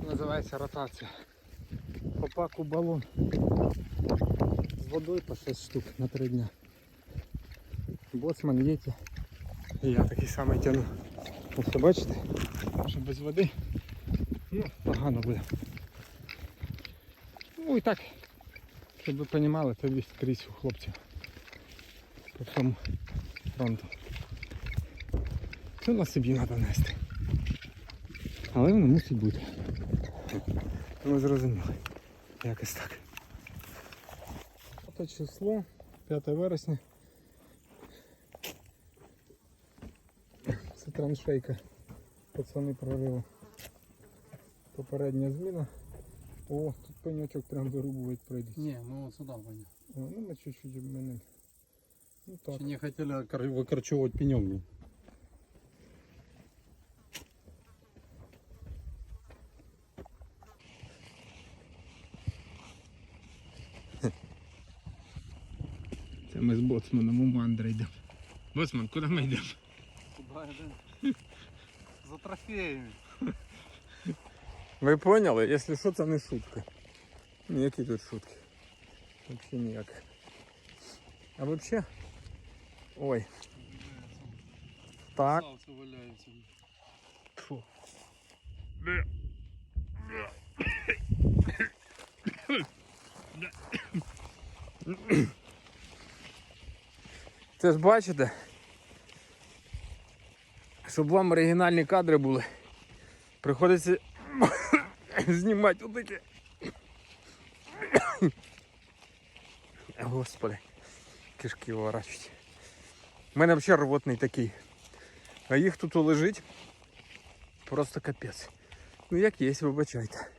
Називається ротація. По паку балон. З водою по 6 штук на 3 дня. Боцман єті. І я такий самий тяну. Ось бачите? Що без води ну, погано буде. Ну і так, щоб ви розуміли, це весь скрізь у хлопців. По всьому фронту. Це на собі треба нести. Але воно мусить бути. Ви зрозуміли. Якось так. Ото число 5 вересня. Це траншейка. Пацани прорили. Попередня зміна. О, тут пеньочок прям вирубувати прийдеться. Не, мы вот сюда пойдем. О, ну ми чуть-чуть обмінемо. Ну так. Не хотели кор- выкорчевывать ми з боцманом у мандри йдемо. Боцман, куди ми йдемо? Куда это? За трофеями. Ви поняли? Якщо що, це не шутка. Ніякі тут шутки. Взагалі ніяк. А взагалі. Ой. Так. Красавцы валяются. Це ж бачите? Щоб вам оригінальні кадри були, приходиться знімати отаке. Господи, кишки виворачують. У мене взагалі рвотний такий. А їх тут лежить просто капець. Ну як є, вибачайте.